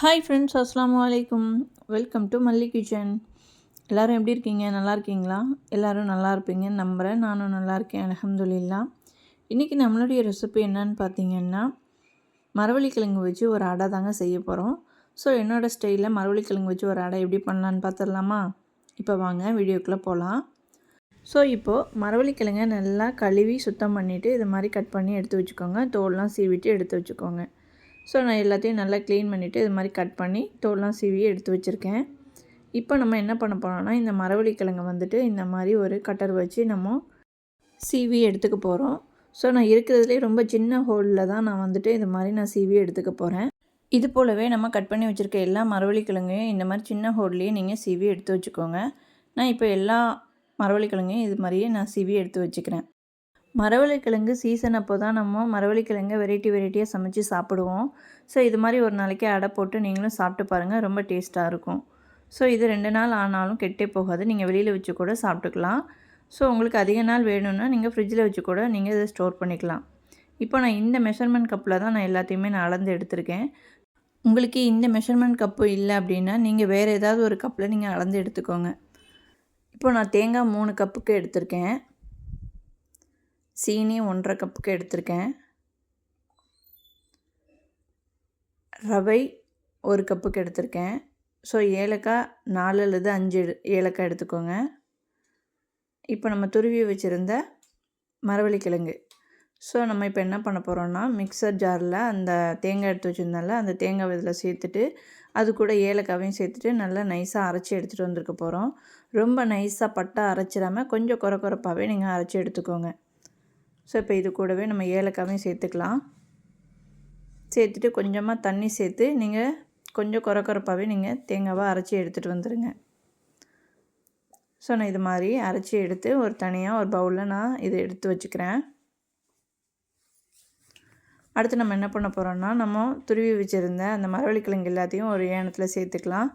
Hi friends அஸ்லாம் வலைக்கும் welcome to மல்லி கிச்சன் எல்லோரும் எப்படி இருக்கீங்க? நல்லா இருக்கீங்களா? எல்லோரும் நல்லா இருப்பீங்கன்னு நம்புகிறேன் நானும் நல்லா இருக்கேன் அலமதுல்லா இன்றைக்கி நம்மளுடைய ரெசிபி என்னன்னு பார்த்தீங்கன்னா மரவள்ளி கிழங்கு வச்சு ஒரு அடை தாங்க செய்ய போகிறோம் ஸோ என்னோடய ஸ்டைலில் மரவள்ளி கிழங்கு வச்சு ஒரு அடை எப்படி பண்ணலான்னு பார்த்துடலாமா? இப்போ வாங்க வீடியோக்குள்ளே போகலாம் ஸோ இப்போது மரவள்ளி கிழங்கை நல்லா கழுவி சுத்தம் பண்ணிவிட்டு இது மாதிரி கட் பண்ணி எடுத்து வச்சுக்கோங்க. தோல்லாம் சீவிட்டு எடுத்து வச்சுக்கோங்க. ஸோ நான் எல்லாத்தையும் நல்லா க்ளீன் பண்ணிவிட்டு இது மாதிரி கட் பண்ணி தோல்லாம் சீவி எடுத்து வச்சுருக்கேன். இப்போ நம்ம என்ன பண்ண போகிறோம்னா இந்த மரவள்ளி கிழங்கு வந்துட்டு இந்த மாதிரி ஒரு கட்டர் வச்சு நம்ம சீவி எடுத்துக்க போகிறோம் ஸோ நான் இருக்கிறதுலே ரொம்ப சின்ன ஹோலில் தான் நான் வந்துட்டு இது மாதிரி நான் சீவி எடுத்துக்க போகிறேன் இது போலவே நம்ம கட் பண்ணி வச்சுருக்க எல்லா மரவள்ளி கிழங்கையும் இந்த மாதிரி சின்ன ஹோல்லையும் நீங்கள் சீவி எடுத்து வச்சுக்கோங்க. நான் இப்போ எல்லா மரவள்ளி கிழங்கையும் இது மாதிரியே நான் சீவி எடுத்து வச்சுக்கிறேன். மரவள்ளிக்கிழங்கு சீசன் அப்போ தான் நம்ம மரவள்ளிக்கிழங்க வெரைட்டி வெரைட்டியாக சமைச்சு சாப்பிடுவோம். ஸோ இது மாதிரி ஒரு நாளைக்கு அடை போட்டு நீங்களும் சாப்பிட்டு பாருங்கள் ரொம்ப டேஸ்ட்டாக இருக்கும். ஸோ இது ரெண்டு நாள் ஆனாலும் கெட்டே போகாது. நீங்கள் வெளியில் வச்சு கூட சாப்பிட்டுக்கலாம். ஸோ உங்களுக்கு அதிக நாள் வேணும்னா நீங்கள் ஃப்ரிட்ஜில் வச்சு கூட நீங்கள் இதை ஸ்டோர் பண்ணிக்கலாம். இப்போ நான் இந்த மெஷர்மெண்ட் கப்பில் தான் நான் எல்லாத்தையுமே நான் அளந்து எடுத்திருக்கேன். உங்களுக்கு இந்த மெஷர்மெண்ட் கப்பு இல்லை அப்படின்னா நீங்கள் வேறு ஏதாவது ஒரு கப்பில் நீங்கள் அளந்து எடுத்துக்கோங்க. இப்போ நான் தேங்காய் மூணு கப்புக்கு எடுத்திருக்கேன். சீனி ஒன்றரை கப்புக்கு எடுத்திருக்கேன். ரவை ஒரு கப்புக்கு எடுத்திருக்கேன். ஸோ ஏலக்காய் நாலு அல்லது அஞ்சு ஏலக்காய் எடுத்துக்கோங்க. இப்போ நம்ம துருவி வச்சுருந்த மரவள்ளி கிழங்கு. ஸோ நம்ம இப்போ என்ன பண்ண போகிறோன்னா மிக்சர் ஜாரில் அந்த தேங்காய் எடுத்து வச்சுருந்தால அந்த தேங்காய் இதில் சேர்த்துட்டு அது கூட ஏலக்காவையும் சேர்த்துட்டு நல்லா நைஸாக அரைச்சி எடுத்துகிட்டு வந்திருக்க போகிறோம் ரொம்ப நைஸாக பட்டாக அரைச்சிடாமல் கொஞ்சம் குறை குறைப்பாகவே நீங்கள் அரைச்சி எடுத்துக்கோங்க. ஸோ இப்போ இது கூடவே நம்ம ஏலக்காவையும் சேர்த்துக்கலாம். சேர்த்துட்டு கொஞ்சமாக தண்ணி சேர்த்து நீங்கள் கொஞ்சம் குறை குறைப்பாகவே நீங்கள் தேங்காவை அரைச்சி எடுத்துகிட்டு வந்துடுங்க ஸோ நான் இது மாதிரி அரைச்சி எடுத்து ஒரு தனியாக ஒரு பவுலில் நான் இதை எடுத்து வச்சுக்கிறேன். அடுத்து நம்ம என்ன பண்ண போகிறோம்னா நம்ம துருவி வச்சுருந்த அந்த மரவள்ளிக்கிழங்கு எல்லாத்தையும் ஒரு ஏனத்தில் சேர்த்துக்கலாம்.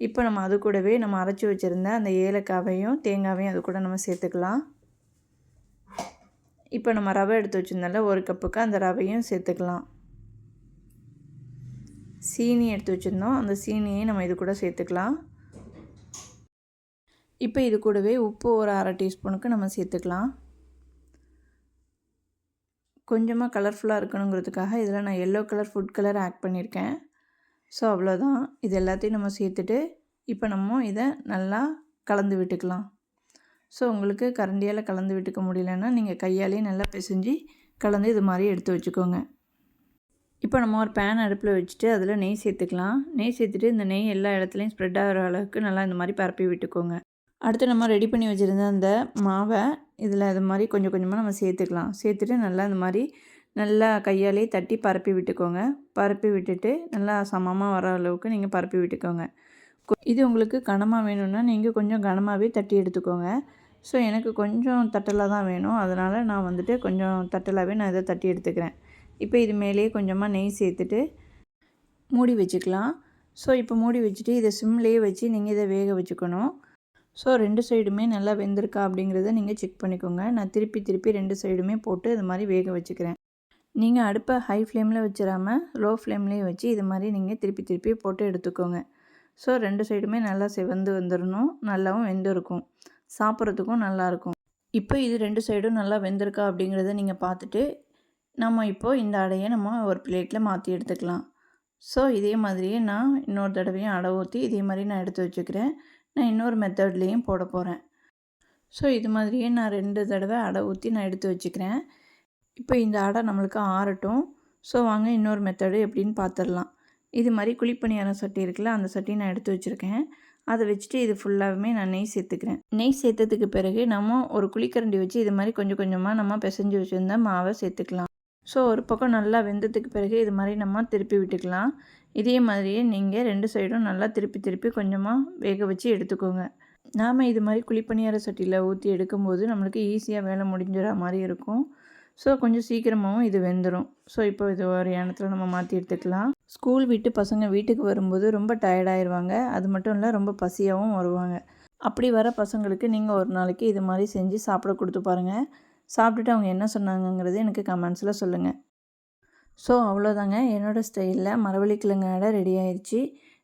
இப்போ நம்ம அது கூடவே நம்ம அரைச்சி வச்சுருந்த அந்த ஏலக்காவையும் தேங்காவையும் அது கூட நம்ம சேர்த்துக்கலாம். இப்போ நம்ம ரவை எடுத்து வச்சுருந்தால ஒரு கப்புக்கு அந்த ரவையும் சேர்த்துக்கலாம். சீனி எடுத்து வச்சுருந்தோம். அந்த சீனியை நம்ம இது கூட சேர்த்துக்கலாம். இப்போ இது கூடவே உப்பு ஒரு அரை டீஸ்பூனுக்கு நம்ம சேர்த்துக்கலாம். கொஞ்சமாக கலர்ஃபுல்லாக இருக்கணுங்கிறதுக்காக இதில் நான் yellow colour food colour add பண்ணியிருக்கேன். ஸோ அவ்வளோதான் இது எல்லாத்தையும் நம்ம சேர்த்துட்டு இப்போ நம்ம இதை நல்லா கலந்து விட்டுக்கலாம். ஸோ உங்களுக்கு கரண்டியால் கலந்து விட்டுக்க முடியலன்னா நீங்கள் கையாலேயே நல்லா பிசைஞ்சு கலந்து இது மாதிரி எடுத்து வச்சுக்கோங்க. இப்போ நம்ம ஒரு பேன் அடுப்பில் வச்சுட்டு அதில் நெய் சேர்த்துக்கலாம். நெய் சேர்த்துட்டு இந்த நெய் எல்லா இடத்துலையும் ஸ்ப்ரெட் ஆகிற அளவுக்கு நல்லா இந்த மாதிரி பரப்பி விட்டுக்கோங்க. அடுத்து நம்ம ரெடி பண்ணி வச்சுருந்த அந்த மாவை இதில் இது மாதிரி கொஞ்சம் கொஞ்சமாக நம்ம சேர்த்துக்கலாம். சேர்த்துட்டு நல்லா இந்த மாதிரி நல்லா கையாலே தட்டி பரப்பி விட்டுக்கோங்க. பரப்பி விட்டுட்டு நல்லா சமமாக வர அளவுக்கு நீங்கள் பரப்பி விட்டுக்கோங்க. இது உங்களுக்கு கனமாக வேணும்னா நீங்கள் கொஞ்சம் கனமாகவே தட்டி எடுத்துக்கோங்க. ஸோ எனக்கு கொஞ்சம் தட்டலாக தான் வேணும். அதனால் நான் வந்துட்டு கொஞ்சம் தட்டலாகவே நான் இதை தட்டி எடுத்துக்கிறேன். இப்போ இது மேலேயே கொஞ்சமாக நெய் சேர்த்துட்டு மூடி வச்சுக்கலாம். ஸோ இப்போ மூடி வச்சுட்டு இதை சிம்லேயே வச்சு நீங்கள் இதை வேக வச்சுக்கணும். ஸோ ரெண்டு சைடுமே நல்லா வெந்திருக்கா அப்படிங்கிறத நீங்கள் செக் பண்ணிக்கோங்க. நான் திருப்பி திருப்பி ரெண்டு சைடுமே போட்டு இது மாதிரி வேக வச்சுக்கிறேன். நீங்கள் அடுப்பை ஹை ஃப்ளேமில் வச்சிடாமல் லோ ஃப்ளேம்லேயே வச்சு இது மாதிரி நீங்கள் திருப்பி திருப்பி போட்டு எடுத்துக்கோங்க. ஸோ ரெண்டு சைடுமே நல்லா செவந்து வந்துடணும் நல்லாவும் வெந்திருக்கும். சாப்பிட்றதுக்கும் நல்லாயிருக்கும். இப்போ இது ரெண்டு சைடும் நல்லா வெந்திருக்கா அப்படிங்கிறத நீங்கள் பார்த்துட்டு நம்ம இப்போது இந்த அடையை நம்ம ஒரு பிளேட்டில் மாற்றி எடுத்துக்கலாம். ஸோ இதே மாதிரியே நான் இன்னொரு தடவையும் அடை ஊற்றி இதே மாதிரி நான் எடுத்து வச்சுக்கிறேன். நான் இன்னொரு மெத்தட்லேயும் போட போகிறேன் ஸோ இது மாதிரியே நான் ரெண்டு தடவை அடை ஊற்றி நான் எடுத்து வச்சுக்கிறேன். இப்போ இந்த அடை நம்மளுக்கு ஆறட்டும். ஸோ வாங்க இன்னொரு மெத்தடு எப்படின்னு பார்த்துடலாம். இது மாதிரி குழிப்பணியாரம் சட்டி இருக்குல்ல அந்த சட்டி நான் எடுத்து வச்சுருக்கேன். அதை வச்சுட்டு இது ஃபுல்லாகவுமே நான் நெய் சேர்த்துக்கிறேன். நெய் சேர்த்ததுக்கு பிறகு நம்ம ஒரு குழிக்கரண்டி வச்சு இது மாதிரி கொஞ்சம் கொஞ்சமாக நம்ம பிசைஞ்சு வச்சுருந்த மாவை சேர்த்துக்கலாம். ஸோ ஒரு பக்கம் நல்லா வெந்ததுக்கு பிறகு இது மாதிரி நம்ம திருப்பி விட்டுக்கலாம். இதே மாதிரியே நீங்கள் ரெண்டு சைடும் நல்லா திருப்பி திருப்பி கொஞ்சமாக வேக வச்சு எடுத்துக்கோங்க. நாம் இது மாதிரி குழிப்பணியார சட்டியில் ஊற்றி எடுக்கும்போது நம்மளுக்கு ஈஸியாக வேலை முடிஞ்சிட மாதிரி இருக்கும். ஸோ கொஞ்சம் சீக்கிரமாகவும் இது வெந்துடும் ஸோ இப்போ இது ஒரு இடத்துல நம்ம மாற்றி எடுத்துக்கலாம். ஸ்கூல் விட்டு பசங்க வீட்டுக்கு வரும்போது ரொம்ப டயர்டாயிருவாங்க அது மட்டும் இல்லை ரொம்ப பசியாகவும் வருவாங்க. அப்படி வர பசங்களுக்கு நீங்கள் ஒரு நாளைக்கு இது மாதிரி செஞ்சு சாப்பிட கொடுத்து பாருங்கள் சாப்பிட்டுட்டு அவங்க என்ன சொன்னாங்கங்கிறது எனக்கு கமெண்ட்ஸில் சொல்லுங்கள் ஸோ அவ்வளோதாங்க என்னோடய ஸ்டைலில் மரவள்ளிக்கிழங்கு அடை ரெடி ஆயிடுச்சு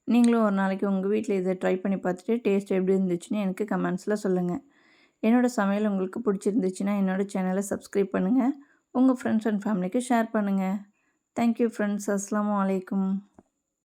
நீங்களும் ஒரு நாளைக்கு உங்கள் வீட்டில் இதை ட்ரை பண்ணி பார்த்துட்டு டேஸ்ட் எப்படி இருந்துச்சுன்னு எனக்கு கமெண்ட்ஸில் சொல்லுங்கள் என்னோடய சமையல் உங்களுக்கு பிடிச்சிருந்துச்சுன்னா என்னோடய சேனலை சப்ஸ்கிரைப் பண்ணுங்கள் உங்கள் ஃப்ரெண்ட்ஸ் அண்ட் ஃபேமிலிக்கு ஷேர் பண்ணுங்கள் தேங்க்யூ ஃப்ரெண்ட்ஸ் அஸ்லாம் வலைக்கும்